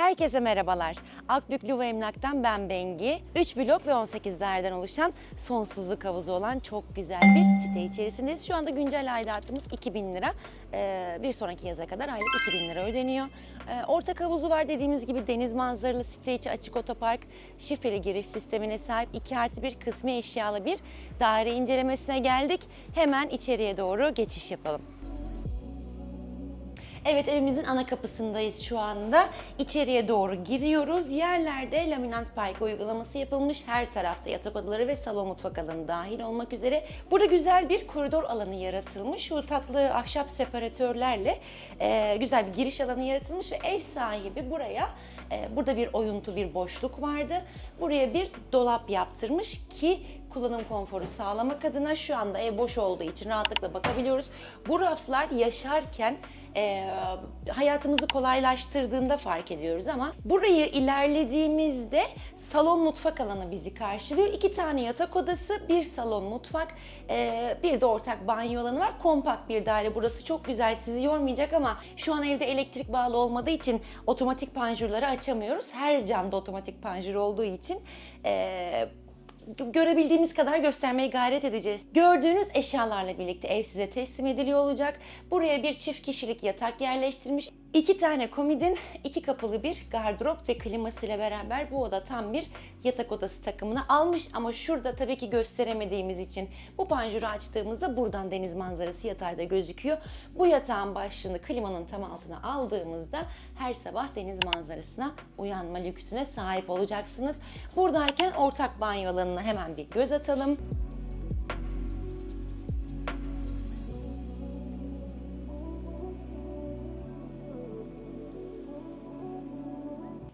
Herkese merhabalar. Akbük Luva Emlak'tan ben Bengi. 3 blok ve 18 daireden oluşan sonsuzluk havuzu olan çok güzel bir site içerisindeyiz. Şu anda güncel aidatımız 2000 lira. Ee, bir sonraki yaza kadar aylık 2000 lira ödeniyor. Ee, ortak havuzu var dediğimiz gibi deniz manzaralı site içi açık otopark, şifreli giriş sistemine sahip 2 artı 1 kısmi eşyalı bir daire incelemesine geldik. Hemen içeriye doğru geçiş yapalım. Evet evimizin ana kapısındayız şu anda. İçeriye doğru giriyoruz. Yerlerde laminat parke uygulaması yapılmış. Her tarafta yatak odaları ve salon mutfak alanı dahil olmak üzere. Burada güzel bir koridor alanı yaratılmış. Şu tatlı ahşap separatörlerle e, güzel bir giriş alanı yaratılmış ve ev sahibi buraya e, burada bir oyuntu, bir boşluk vardı. Buraya bir dolap yaptırmış ki kullanım konforu sağlamak adına şu anda ev boş olduğu için rahatlıkla bakabiliyoruz. Bu raflar yaşarken e, hayatımızı kolaylaştırdığında fark ediyoruz ama burayı ilerlediğimizde salon mutfak alanı bizi karşılıyor. İki tane yatak odası, bir salon mutfak, e, bir de ortak banyo alanı var. Kompakt bir daire. Burası çok güzel sizi yormayacak ama şu an evde elektrik bağlı olmadığı için otomatik panjurları açamıyoruz. Her camda otomatik panjur olduğu için e, görebildiğimiz kadar göstermeye gayret edeceğiz. Gördüğünüz eşyalarla birlikte ev size teslim ediliyor olacak. Buraya bir çift kişilik yatak yerleştirmiş. İki tane komodin, iki kapılı bir gardırop ve klimasıyla beraber bu oda tam bir yatak odası takımını almış. Ama şurada tabii ki gösteremediğimiz için bu panjuru açtığımızda buradan deniz manzarası yatayda gözüküyor. Bu yatağın başlığını klimanın tam altına aldığımızda her sabah deniz manzarasına uyanma lüksüne sahip olacaksınız. Buradayken ortak banyo alanına hemen bir göz atalım.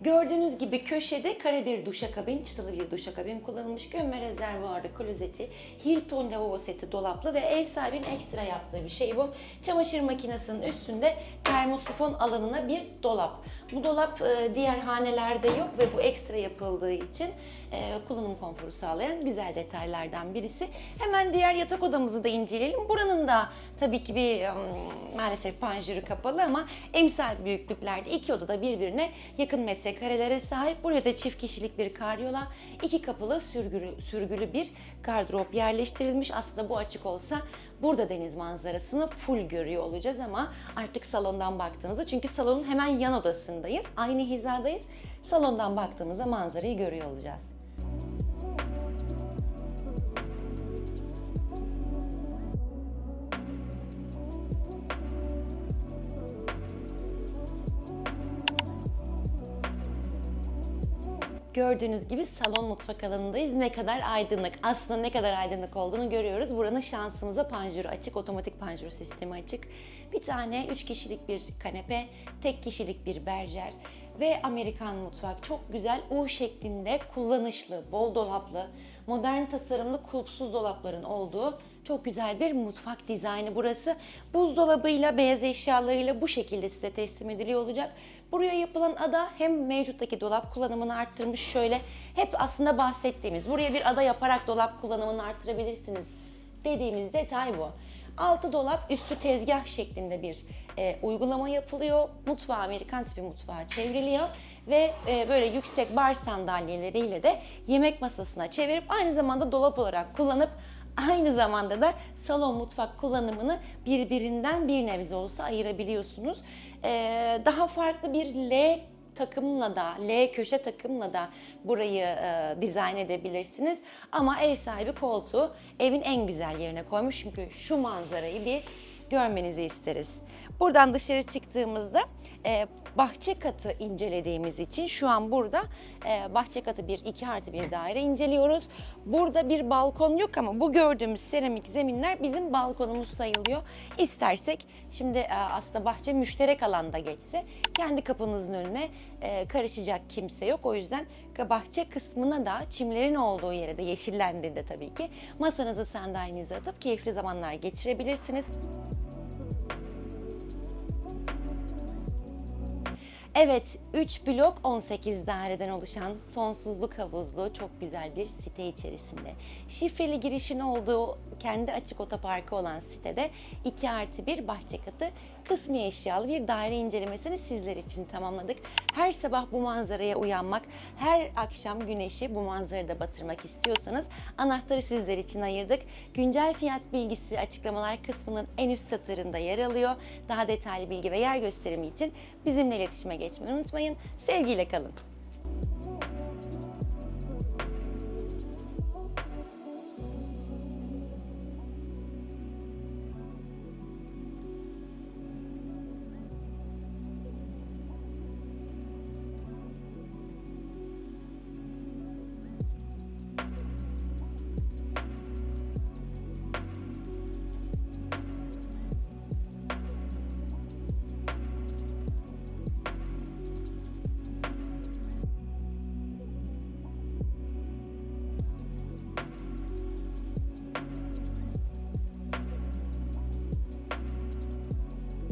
Gördüğünüz gibi köşede kare bir duşakabin, çıtalı bir duşakabin kullanılmış. Gömme rezervuarı, klozeti, Hilton lavabo seti, dolaplı ve ev sahibinin ekstra yaptığı bir şey bu. Çamaşır makinesinin üstünde termosifon alanına bir dolap. Bu dolap e, diğer hanelerde yok ve bu ekstra yapıldığı için e, kullanım konforu sağlayan güzel detaylardan birisi. Hemen diğer yatak odamızı da inceleyelim. Buranın da tabii ki bir maalesef panjuru kapalı ama emsal büyüklüklerde iki odada birbirine yakın metrekarelere sahip. Buraya da çift kişilik bir karyola, iki kapılı sürgülü, sürgülü bir gardırop yerleştirilmiş. Aslında bu açık olsa burada deniz manzarasını full görüyor olacağız ama artık salondan baktığımızda çünkü salonun hemen yan odasındayız. Aynı hizadayız. Salondan baktığımızda manzarayı görüyor olacağız. Gördüğünüz gibi salon mutfak alanındayız. Ne kadar aydınlık. Aslında ne kadar aydınlık olduğunu görüyoruz. Buranın şansımıza panjuru açık, otomatik panjur sistemi açık. Bir tane 3 kişilik bir kanepe, tek kişilik bir berjer ve Amerikan mutfak. Çok güzel U şeklinde kullanışlı, bol dolaplı, modern tasarımlı kulpsuz dolapların olduğu çok güzel bir mutfak dizaynı burası. Buzdolabıyla, beyaz eşyalarıyla bu şekilde size teslim ediliyor olacak. Buraya yapılan ada hem mevcuttaki dolap kullanımını arttırmış şöyle hep aslında bahsettiğimiz buraya bir ada yaparak dolap kullanımını arttırabilirsiniz dediğimiz detay bu. Altı dolap, üstü tezgah şeklinde bir e, uygulama yapılıyor. Mutfağı Amerikan tipi mutfağa çevriliyor ve e, böyle yüksek bar sandalyeleriyle de yemek masasına çevirip aynı zamanda dolap olarak kullanıp aynı zamanda da salon mutfak kullanımını birbirinden bir nebze olsa ayırabiliyorsunuz. E, daha farklı bir L takımla da, L köşe takımla da burayı e, dizayn edebilirsiniz. Ama ev sahibi koltuğu evin en güzel yerine koymuş. Çünkü şu manzarayı bir görmenizi isteriz. Buradan dışarı çıktığımızda e, bahçe katı incelediğimiz için şu an burada e, bahçe katı bir 2 artı bir daire inceliyoruz. Burada bir balkon yok ama bu gördüğümüz seramik zeminler bizim balkonumuz sayılıyor. İstersek şimdi e, aslında bahçe müşterek alanda geçse kendi kapınızın önüne e, karışacak kimse yok. O yüzden bahçe kısmına da çimlerin olduğu yere de yeşillendiğinde tabii ki masanızı sandalyenizi atıp keyifli zamanlar geçirebilirsiniz. Evet, 3 blok 18 daireden oluşan sonsuzluk havuzlu çok güzel bir site içerisinde. Şifreli girişin olduğu kendi açık otoparkı olan sitede 2 artı 1 bahçe katı kısmi eşyalı bir daire incelemesini sizler için tamamladık. Her sabah bu manzaraya uyanmak, her akşam güneşi bu manzarada batırmak istiyorsanız anahtarı sizler için ayırdık. Güncel fiyat bilgisi açıklamalar kısmının en üst satırında yer alıyor. Daha detaylı bilgi ve yer gösterimi için bizimle iletişime geçmeyi unutmayın. Sevgiyle kalın.